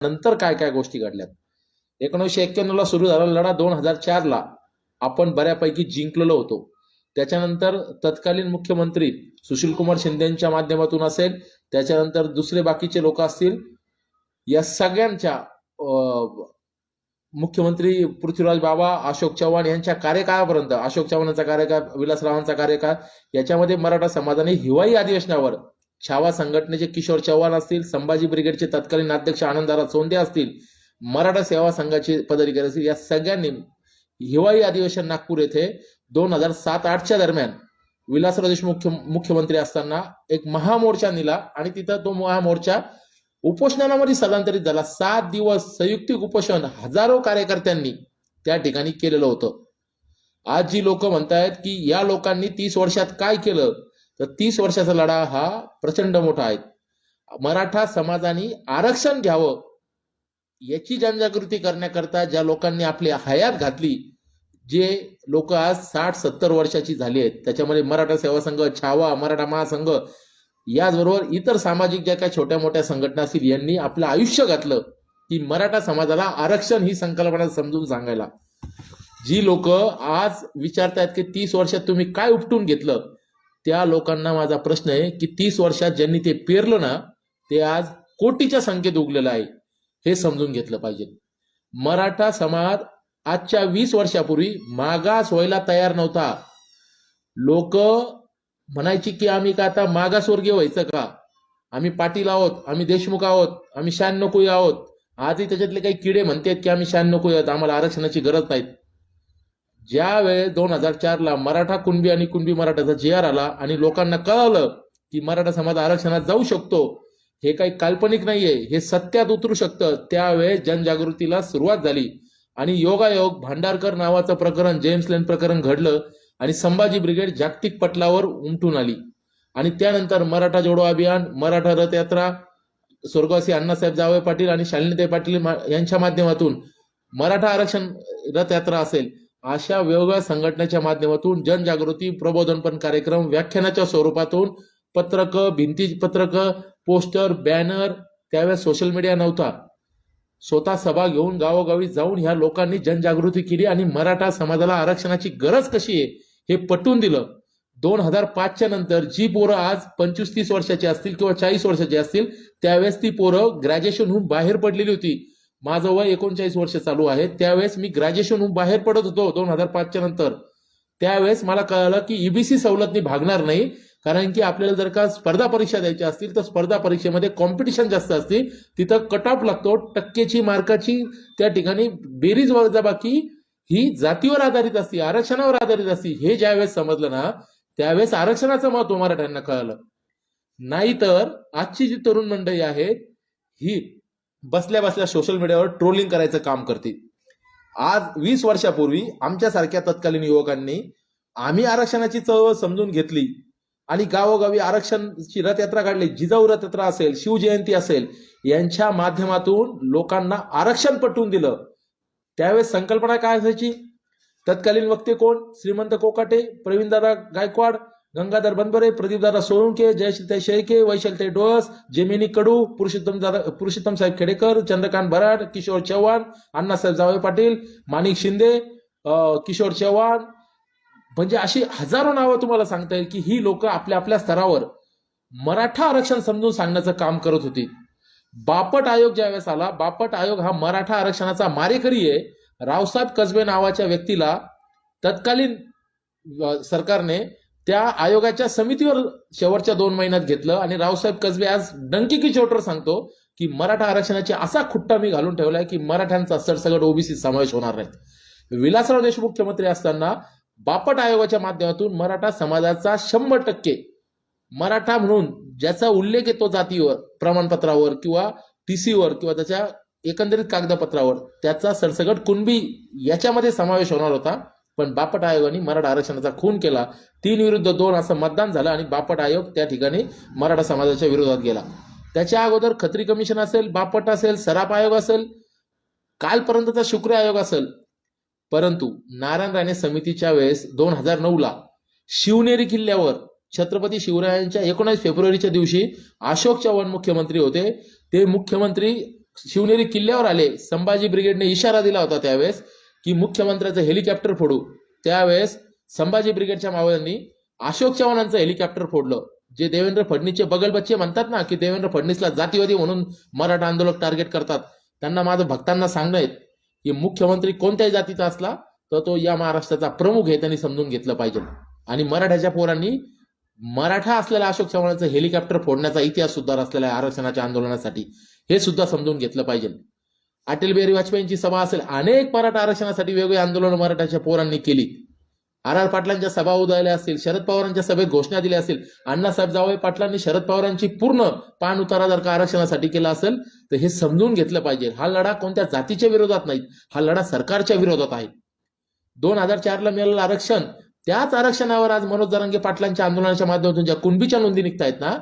नंतर काय काय गोष्टी घडल्यात? एकोणीसशे एक्क्याण्णवला सुरू झाला लढा दोन हजार चारला आपण बऱ्यापैकी जिंकलेलो होतो. त्याच्यानंतर तत्कालीन मुख्यमंत्री सुशीलकुमार शिंदेच्या माध्यमातून असेल त्याच्यानंतर दुसरे बाकीचे लोक असतील या सगळ्यांच्या अं, मुख्यमंत्री पृथ्वीराज बाबा अशोक चव्हाण यांच्या कार्यकाळापर्यंत अशोक चव्हाणांचा कार्यकाळ विलासरावांचा कार्यकाळ याच्यामध्ये मराठा समाजाने हिवाळी अधिवेशनावर छावा संघटनेचे किशोर चव्हाण असतील संभाजी ब्रिगेडचे तत्कालीन अध्यक्ष आनंदराव सोंदे असतील मराठा सेवा संघाचे पदाधिकारी असतील या सगळ्यांनी हिवाळी अधिवेशन नागपूर येथे दोन हजार सात आठच्या दरम्यान विलासराव देशमुख मुख्य- मुख्यमंत्री असताना एक महामोर्चा नेला आणि तिथं तो महामोर्चा उपोषणामध्ये स्थलांतरित झाला. सात दिवस संयुक्तिक उपोषण हजारो कार्यकर्त्यांनी त्या ठिकाणी केलेलं होतं. आज जी लोक म्हणतायत की या लोकांनी तीस वर्षात काय केलं? तर तीस वर्षाचा लढा हा प्रचंड मोठा आहे. मराठा समाजाने आरक्षण घ्यावं याची जनजागृती करण्याकरता ज्या लोकांनी आपली हयात घातली जे लोक आज साठ सत्तर वर्षाची झाली आहेत त्याच्यामध्ये मराठा सेवा संघ छावा मराठा महासंघ याचबरोबर इतर सामाजिक ज्या काही छोट्या मोठ्या संघटना असतील यांनी आपलं आयुष्य घातलं की मराठा समाजाला आरक्षण ही संकल्पना समजून सांगायला. जी लोक आज विचारतायत की तीस वर्षात तुम्ही काय उपटून घेतलं त्या लोकांना माझा प्रश्न आहे की तीस वर्षात ज्यांनी ते पेरलं ना ते आज कोटीच्या संख्येत उगलेलं आहे. हे समजून घेतलं पाहिजे. मराठा समाज आजच्या वीस वर्षापूर्वी मागास व्हायला तयार नव्हता. लोक म्हणायची की आम्ही का आता मागासवर्गीय व्हायचं का? आम्ही पाटील आहोत आम्ही देशमुख आहोत आम्ही शान शहाण्णव आहोत. आजही त्याच्यातले काही किडे म्हणतात की आम्ही शान शहाण्णव आहोत आम्हाला आरक्षणाची गरज नाही ज्या वेळेस दोन हजार चारला मराठा कुणबी आणि कुणबी मराठाचा जे आर आला आणि लोकांना कळालं की मराठा समाज आरक्षणात जाऊ शकतो हे काही काल्पनिक नाहीये हे सत्यात उतरू शकतं त्यावेळेस जनजागृतीला सुरुवात झाली. आणि योगायोग भांडारकर नावाचं प्रकरण जेम्स लेन प्रकरण घडलं आणि संभाजी ब्रिगेड जागतिक पटलावर उमटून आली. आणि त्यानंतर मराठा जोडो अभियान मराठा रथयात्रा स्वर्गवासी अण्णासाहेब जावळे पाटील आणि शालिनीताई पाटील मा- यांच्या माध्यमातून मराठा आरक्षण रथयात्रा असेल. अशा वेगवेगळ्या संघटनेच्या माध्यमातून जनजागृती प्रबोधनपण कार्यक्रम व्याख्यानाच्या स्वरूपातून पत्रक भिंती पत्रक पोस्टर बॅनर त्यावेळेस सोशल मीडिया नव्हता. स्वतः सभा घेऊन गावोगावी जाऊन ह्या लोकांनी जनजागृती केली आणि मराठा समाजाला आरक्षणाची गरज कशी आहे हे पटवून दिलं. दोन हजार पाचच्या नंतर जी पोरं आज पंचवीस तीस वर्षाची असतील किंवा चाळीस वर्षाची असतील त्यावेळेस ती पोरं ग्रॅज्युएशनहून बाहेर पडलेली होती. माझं वय एकोणचाळीस वर्ष चालू आहे. त्यावेळेस मी ग्रॅज्युएशन बाहेर पडत होतो दोन हजार पाचच्या नंतर. त्यावेळेस मला कळलं की ईबीसी सवलतनी भागणार नाही. कारण की आपल्याला जर का स्पर्धा परीक्षा द्यायच्या असतील तर स्पर्धा परीक्षेमध्ये कॉम्पिटिशन जास्त असते तिथं कट ऑफ लागतो. टक्केची मार्काची त्या ठिकाणी बेरीज वजाबाकी ही जातीवर आधारित असते आरक्षणावर आधारित असते. हे ज्यावेळेस समजलं ना त्यावेळेस आरक्षणाचं महत्त्व मराठ्यांना कळलं. नाहीतर आजची जी तरुण मंडळी आहेत ही बसल्या बसल्या सोशल मीडियावर ट्रोलिंग करायचं काम करते. आज वीस वर्षापूर्वी आमच्यासारख्या तत्कालीन युवकांनी आम्ही आरक्षणाची चळवळ समजून घेतली आणि गावोगावी आरक्षणची रथयात्रा काढली. जिजाऊ रथयात्रा असेल शिवजयंती असेल यांच्या माध्यमातून लोकांना आरक्षण पटवून दिलं. त्यावेळेस संकल्पना काय असायची? तत्कालीन वक्ते कोण? श्रीमंत कोकाटे प्रवीणदादा गायकवाड गंगाधर बनबरे प्रदीपदादा सोळंके जयश्रीताई शेळके वैशलताई डोळस जेमिनी कडू पुरुषोत्तम दादा पुरुषोत्तम साहेब खेडेकर चंद्रकांत बराड किशोर चव्हाण अण्णासाहेब जावळे पाटील माणिक शिंदे किशोर चव्हाण. म्हणजे अशी हजारो नावं तुम्हाला सांगता येईल की ही लोक आपल्या आपल्या स्तरावर मराठा आरक्षण समजून सांगण्याचं काम करत होती. बापट आयोग ज्यावेळेस आला बापट आयोग हा मराठा आरक्षणाचा मारेकरी आहे. रावसाहेब कसबे नावाच्या व्यक्तीला तत्कालीन सरकारने त्या आयोगाच्या समितीवर शेवटच्या दोन महिन्यात घेतलं आणि रावसाहेब कसबे आज डंकी की सांगतो की मराठा आरक्षणाची असा खुट्टा मी घालून ठेवलाय की मराठ्यांचा सरसगट ओबीसी समावेश होणार नाही. विलासराव देशमुख मुख्यमंत्री असताना बापट आयोगाच्या माध्यमातून मराठा समाजाचा शंभर टक्के मराठा म्हणून ज्याचा उल्लेख येतो जातीवर प्रमाणपत्रावर किंवा टीसीवर किंवा त्याच्या एकंदरीत कागदपत्रावर त्याचा सरसगट कुणबी याच्यामध्ये समावेश होणार होता. पण बापट आयोगाने मराठा आरक्षणाचा खून केला. तीन विरुद्ध दोन असं मतदान झालं आणि बापट आयोग त्या ठिकाणी मराठा समाजाच्या विरोधात गेला. त्याच्या अगोदर खत्री कमिशन असेल बापट असेल सराप आयोग असेल कालपर्यंतचा शुक्र आयोग असेल. परंतु नारायण राणे समितीच्या वेळेस दोन हजार नऊला शिवनेरी किल्ल्यावर छत्रपती शिवरायांच्या एकोणीस फेब्रुवारीच्या दिवशी अशोक चव्हाण मुख्यमंत्री होते. ते मुख्यमंत्री शिवनेरी किल्ल्यावर आले. संभाजी ब्रिगेडने इशारा दिला होता त्यावेळेस. की मुख्यमंत्र्याचं हेलिकॉप्टर फोडू. त्यावेळेस संभाजी ब्रिगेडच्या मावळ्यांनी अशोक चव्हाणांचं हेलिकॉप्टर फोडलं. जे देवेंद्र फडणवीसचे बगलबच्चे म्हणतात ना की देवेंद्र फडणवीसला जातीवादी म्हणून मराठा आंदोलक टार्गेट करतात. त्यांना माझं भक्तांना सांगणं आहे की मुख्यमंत्री कोणत्याही जातीचा असला तर तो या महाराष्ट्राचा प्रमुख आहे त्यांनी समजून घेतलं पाहिजे. आणि मराठ्याच्या पोरांनी मराठा असलेल्या अशोक चव्हाणांचं हेलिकॉप्टर फोडण्याचा इतिहास सुद्धा असलेला आहे आरक्षणाच्या आंदोलनासाठी. हे सुद्धा समजून घेतलं पाहिजे. अटल बिहारी वाजपेयींची सभा असेल अनेक मराठा आरक्षणासाठी वेगवेगळी आंदोलन मराठाच्या पोरांनी केली. आर आर पाटलांच्या सभा उदळल्या असतील शरद पवारांच्या सभेत घोषणा दिल्या असतील अण्णासाहेब जावळे पाटलांनी शरद पवारांची पूर्ण पान उतारा जर का आरक्षणासाठी केला असेल तर हे समजून घेतलं पाहिजे. हा लढा कोणत्या जातीच्या विरोधात नाही हा लढा सरकारच्या विरोधात आहे. दोन हजार चारला मिळालेलं आरक्षण त्याच आरक्षणावर आज मनोज जरांगे पाटलांच्या आंदोलनाच्या माध्यमातून ज्या कुणबीच्या नोंदी निघतायत ना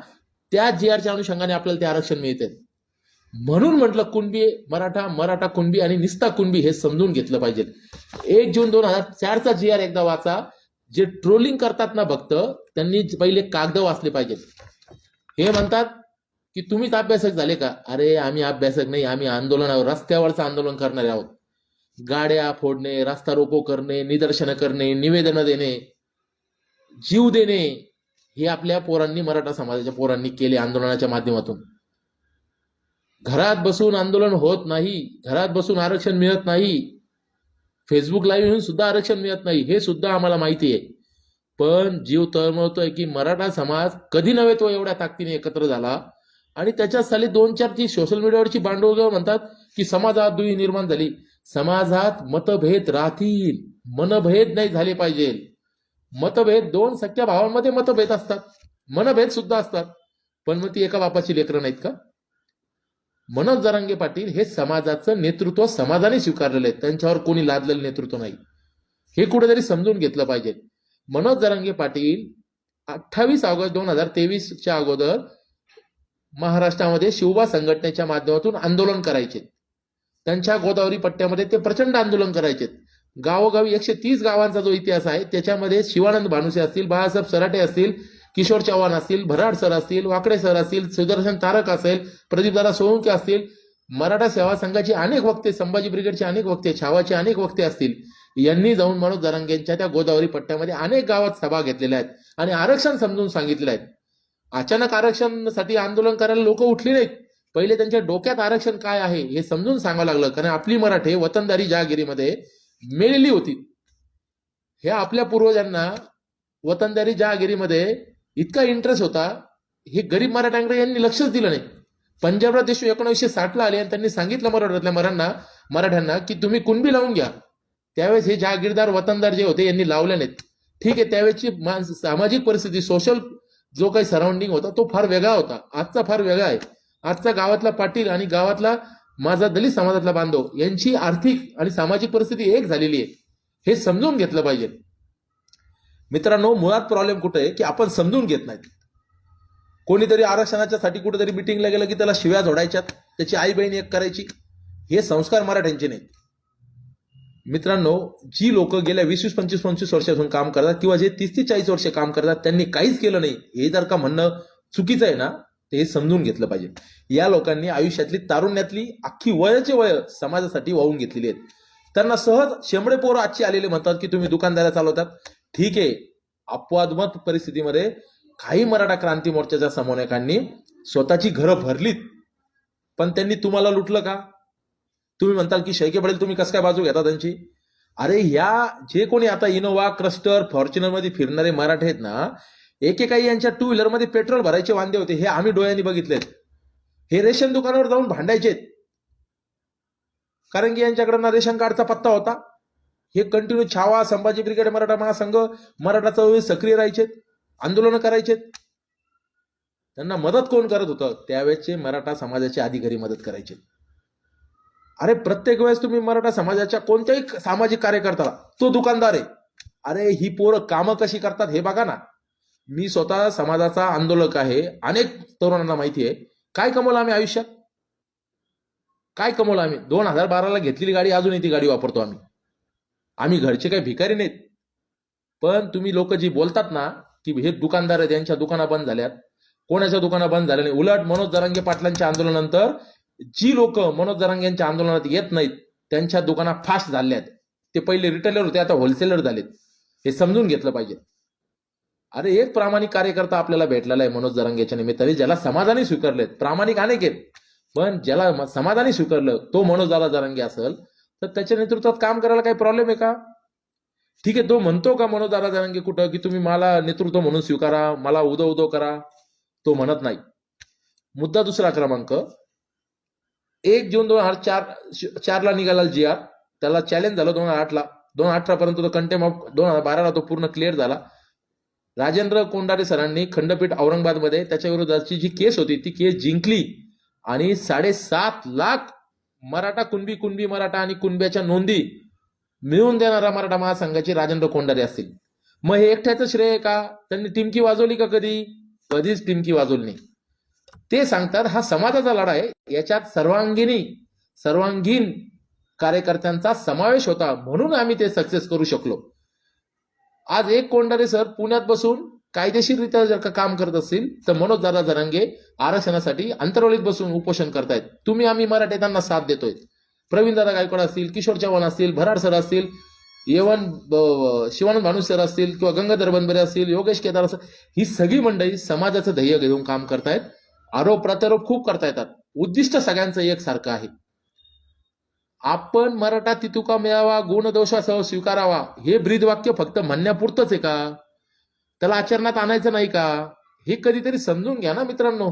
त्या जी आरच्या अनुषंगाने आपल्याला ते आरक्षण मिळते म्हणून म्हटलं कुणबी मराठा मराठा कुणबी आणि निस्ता कुणबी हे समजून घेतलं पाहिजे. एक जून दोन हजार चारचा जी आर एकदा वाचा. जे ट्रोलिंग करतात ना भक्त त्यांनी पहिले कागद वाचले पाहिजेत. हे म्हणतात की तुम्हीच अभ्यासक झाले का? अरे आम्ही अभ्यासक नाही आम्ही आंदोलनावर रस्त्यावरचं आंदोलन करणारे आहोत. गाड्या फोडणे रास्ता रोको करणे निदर्शनं करणे निवेदनं देणे जीव देणे हे आपल्या पोरांनी मराठा समाजाच्या पोरांनी केले आंदोलनाच्या माध्यमातून. घरात बसून आंदोलन होत नाही घरात बसून आरक्षण मिळत नाही फेसबुक लाईव्ह येऊन सुद्धा आरक्षण मिळत नाही हे सुद्धा आम्हाला माहिती आहे. पण जीव तळमळतोय की मराठा समाज कधी नव्हे तो एवढ्या ताकदीने एकत्र झाला. आणि त्याच्यात साली दोन चार ती सोशल मीडियावरची बांडवळ म्हणतात की समाजात दुई निर्माण झाली. समाजात मतभेद राहतील मनभेद नाही झाले पाहिजे. मतभेद दोन सख्या भावांमध्ये मतभेद असतात मनभेद सुद्धा असतात. पण मग ती एका बापाची लेकरं नाहीत का? मनोज जरांगे पाटील हे समाजाचं नेतृत्व समाजाने स्वीकारलेलं आहे. त्यांच्यावर कोणी लादलेलं नेतृत्व नाही. हे कुठेतरी समजून घेतलं पाहिजे. मनोज जरांगे पाटील अठ्ठावीस ऑगस्ट दोन हजार तेवीसच्या अगोदर महाराष्ट्रामध्ये शिवबा संघटनेच्या माध्यमातून आंदोलन करायचे. त्यांच्या गोदावरी पट्ट्यामध्ये ते प्रचंड आंदोलन करायचे. गावोगावी एकशे तीस गावांचा जो इतिहास आहे त्याच्यामध्ये शिवानंद भानुसे असतील बाळासाहेब सराटे असतील किशोर चव्हाण असतील भराड सर असतील वाकडे सर असतील सुदर्शन तारक असेल प्रदीपदादा सोळंके असतील मराठा सेवा संघाचे अनेक वक्ते संभाजी ब्रिगेडचे अनेक वक्ते छावाचे अनेक वक्ते असतील यांनी जाऊन मनोज जरांगेंच्या त्या गोदावरी पट्ट्यामध्ये अनेक गावात सभा घेतलेल्या आहेत आणि आरक्षण समजून सांगितलेलं आहेत. अचानक आरक्षणासाठी आंदोलन करायला लोक उठली नाहीत. पहिले त्यांच्या डोक्यात आरक्षण काय आहे हे समजून सांगावं लागलं कारण आपली मराठे वतनदारी जहागिरीमध्ये मेलेली होती. हे आपल्या पूर्वजांना वतनदारी जहागिरीमध्ये इतका इंटरेस्ट होता हे गरीब मराठ्यांकडे यांनी लक्षच दिलं नाही. पंजाबराव देशमुख एकोणीसशे साठला आले आणि त्यांनी सांगितलं मराठवाड्यातल्या मरांना मराठ्यांना की तुम्ही कुणबी लावून घ्या. त्यावेळेस हे जहागीरदार वतनदार जे होते यांनी लावले नाहीत. ठीक आहे त्यावेळेची मानस सामाजिक परिस्थिती सोशल जो काही सराउंडिंग होता तो फार वेगळा होता. आजचा फार वेगळा आहे. आजचा गावातला पाटील आणि गावातला माझा दलित समाजातला बांधव यांची आर्थिक आणि सामाजिक परिस्थिती एक झालेली आहे. हे समजून घेतलं पाहिजे. मित्रांनो मुळात प्रॉब्लेम कुठे आहे की आपण समजून घेत नाहीत. कोणीतरी आरक्षणाच्या साठी कुठेतरी मिटिंगला गेलं की त्याला शिव्या झोडायच्यात त्याची आई बहीण एक करायची. हे संस्कार मराठ्यांचे नाहीत. मित्रांनो जी लोक गेल्या वीस वीस पंचवीस पंचवीस वर्षातून काम करतात किंवा जे तीस ते चाळीस वर्ष काम करतात त्यांनी काहीच केलं नाही. हे जर का म्हणणं चुकीचं आहे ना ते हे समजून घेतलं पाहिजे. या लोकांनी आयुष्यातली तारुण्यातली अख्खी वयाचे वय समाजासाठी वाहून घेतलेली आहेत. त्यांना सहज शेंबडे पोरं आजची आलेले म्हणतात की तुम्ही दुकानदारा चालवतात. ठीक आहे. अपवादमत परिस्थितीमध्ये काही मराठा क्रांती मोर्चाच्या समन्वयकांनी स्वतःची घरं भरलीत. पण त्यांनी तुम्हाला लुटलं का? तुम्ही म्हणताल की शैके पडेल तुम्ही कसं काय बाजू घेता त्यांची? अरे ह्या जे कोणी आता इनोवा क्रस्टर फॉर्च्युनरमध्ये फिरणारे मराठे आहेत ना एकेकाही यांच्या टू व्हीलरमध्ये पेट्रोल भरायचे वांदे होते. हे आम्ही डोळ्यांनी बघितलेत. हे रेशन दुकानावर जाऊन भांडायचेत. कारण की यांच्याकडे ना रेशन कार्डचा पत्ता होता. हे कंटिन्यू छावा संभाजी ब्रिगेड मराठा महासंघ मराठा चळवळी सक्रिय राहायचेत आंदोलन करायचेत. त्यांना मदत कोण करत होतं? त्यावेळेचे मराठा समाजाचे अधिकारी मदत करायचे अरे प्रत्येक वेळेस तुम्ही मराठा समाजाच्या कोणत्याही सामाजिक कार्यकर्त्याला तो दुकानदार आहे. अरे ही पोरं कामं कशी करतात हे बघा ना. मी स्वतः समाजाचा आंदोलक आहे. अनेक तरुणांना माहिती आहे. काय कमवलं आम्ही आयुष्यात? काय कमवलं आम्ही? दोन हजार बाराला घेतलेली गाडी अजूनही ती गाडी वापरतो आम्ही. आम्ही घरचे काही भिकारी नाहीत. पण तुम्ही लोक जी बोलतात ना की हे दुकानदार आहेत यांच्या दुकाना बंद झाल्यात. कोणाच्या दुकाना बंद झाल्या नाही? उलट मनोज जरांगे पाटलांच्या आंदोलनानंतर जी लोक मनोज जरांगे यांच्या आंदोलनात येत नाहीत त्यांच्या दुकाना फास्ट झाल्या आहेत ते पहिले रिटेलर होते आता होलसेलर झालेत. हे समजून घेतलं पाहिजे. अरे एक प्रामाणिक कार्यकर्ता आपल्याला भेटलेला आहे मनोज जरांगेच्या निमित्ताने ज्याला समाधानी स्वीकारलेत. प्रामाणिक अनेक आहेत. पण ज्याला समाधानी स्वीकारलं तो मनोज दादा जरांगे असेल तर त्याच्या नेतृत्वात काम करायला काही प्रॉब्लेम आहे का? ठीक आहे तो म्हणतो का मनोज दादा जरांगे कुठं की तुम्ही मला नेतृत्व म्हणून स्वीकारा मला उदो उदो करा? तो म्हणत नाही. मुद्दा दुसरा क्रमांक. एक जून दोन हजार चार चारला निघाला जी आर. त्याला चॅलेंज झालं दोन हजार आठला. दोन हजार अठरा पर्यंत तो कंटेम ऑफ दोन हजार बाराला तो पूर्ण क्लिअर झाला. राजेंद्र कोंडारे सरांनी खंडपीठ औरंगाबादमध्ये त्याच्या विरोधाची जी केस होती ती केस जिंकली आणि साडेसात लाख मराठा कुणबी कुणबी मराठा आणि कुणब्याच्या नोंदी मिळवून देणारा मराठा महासंघाचे राजेंद्र कोंडारे असतील. मग हे एकट्याचं श्रेय आहे का? त्यांनी टिमकी वाजवली का कधी? कधीच टिमकी वाजवली नाही. ते सांगतात हा समाजाचा लढा आहे. याच्यात सर्वांगीणी सर्वांगीण कार्यकर्त्यांचा समावेश होता म्हणून आम्ही ते सक्सेस करू शकलो. आज एक कोंडारे सर पुण्यात बसून कायदेशीररित्या जर का काम करत असतील तर मनोज दादा जरांगे आरक्षणासाठी अंतरवलीत बसून उपोषण करतायत. तुम्ही आम्ही मराठी त्यांना साथ देतोय. प्रवीण दादा गायकवाड असतील किशोर चव्हाण असतील भराड सर असतील येवन शिवानंद भानुस सर असतील किंवा गंगाधर बनबरे असतील योगेश केदार असतील ही सगळी मंडळी समाजाचं ध्येय घेऊन काम करतायत. आरोप प्रत्यारोप खूप करता येतात उद्दिष्ट सगळ्यांचं एकसारखं आहे. आपण मराठा तितुका मिळावा गुणदोषासह स्वीकारावा हे ब्रीदवाक्य फक्त म्हणण्यापुरतंच आहे का? त्याला आचरणात आणायचं नाही का? हे कधीतरी समजून घ्या ना मित्रांनो.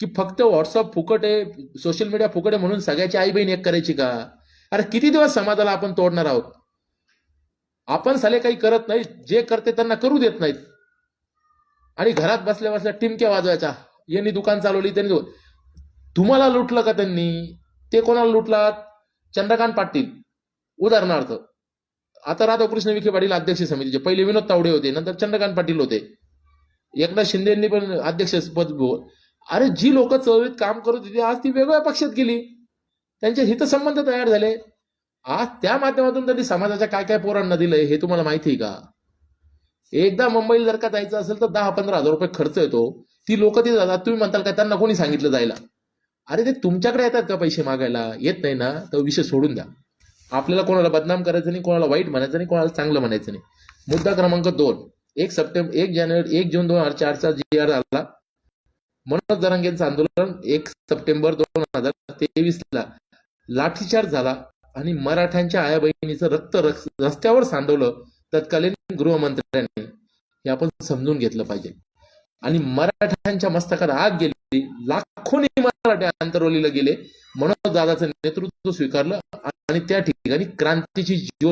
की फक्त व्हॉट्सअप फुकट आहे सोशल मीडिया फुकट आहे म्हणून सगळ्याची आई बहीण एक करायची का? अरे किती दिवस समाजाला आपण तोडणार आहोत? आपण साले काही करत नाहीत जे करते त्यांना करू देत नाहीत. आणि घरात बसल्या बसल्या टिमक्या वाजवायच्या. यांनी दुकान चालवली त्यांनी तुम्हाला लुटलं का त्यांनी? ते कोणाला लुटलात? चंद्रकांत पाटील. उदाहरणार्थ. आता राधाकृष्ण विखे पाटील अध्यक्ष समितीचे पहिले विनोद तावडे होते नंतर चंद्रकांत पाटील होते. एकनाथ शिंदेंनी पण अध्यक्ष पद अरे जी लोक चळवळीत काम करत होती आज ती वेगळ्या पक्षात गेली. त्यांचे हितसंबंध तयार झाले. आज त्या माध्यमातून त्यांनी समाजाच्या काय काय पोरांना दिलंय हे तुम्हाला माहिती आहे का? एकदा मुंबईला जर का जायचं असेल तर दहा पंधरा हजार रुपये खर्च येतो. ती लोक तिथे जातात तुम्ही म्हणताल का त्यांना कोणी सांगितलं जायला? अरे ते तुमच्याकडे येतात का पैसे मागायला? येत नाही ना तर विषय सोडून द्या. आपल्याला कोणाला बदनाम करायचं नाही कोणाला वाईट म्हणायचं नाही कोणाला चांगलं म्हणायचं नाही. मुद्दा क्रमांक दोन. एक सप्टेंबर एक जानेवारी एक जून दोन हजार चारचा जी आर आला. मनोज जरांगेंचं आंदोलन एक सप्टेंबर दोन हजार तेवीस ला लाठीचार झाला आणि मराठ्यांच्या आया बहिणीचं रक्त रस्त्यावर सांडवलं तत्कालीन गृहमंत्र्यांनी. हे आपण समजून घेतलं पाहिजे. आणि मराठ्यांच्या मस्तकात आग गेली. लाखोनी मराठे अंतरवलीला गेले. म्हणून दादाचं नेतृत्व स्वीकारलं आणि त्या ठिकाणी क्रांतीची ज्योत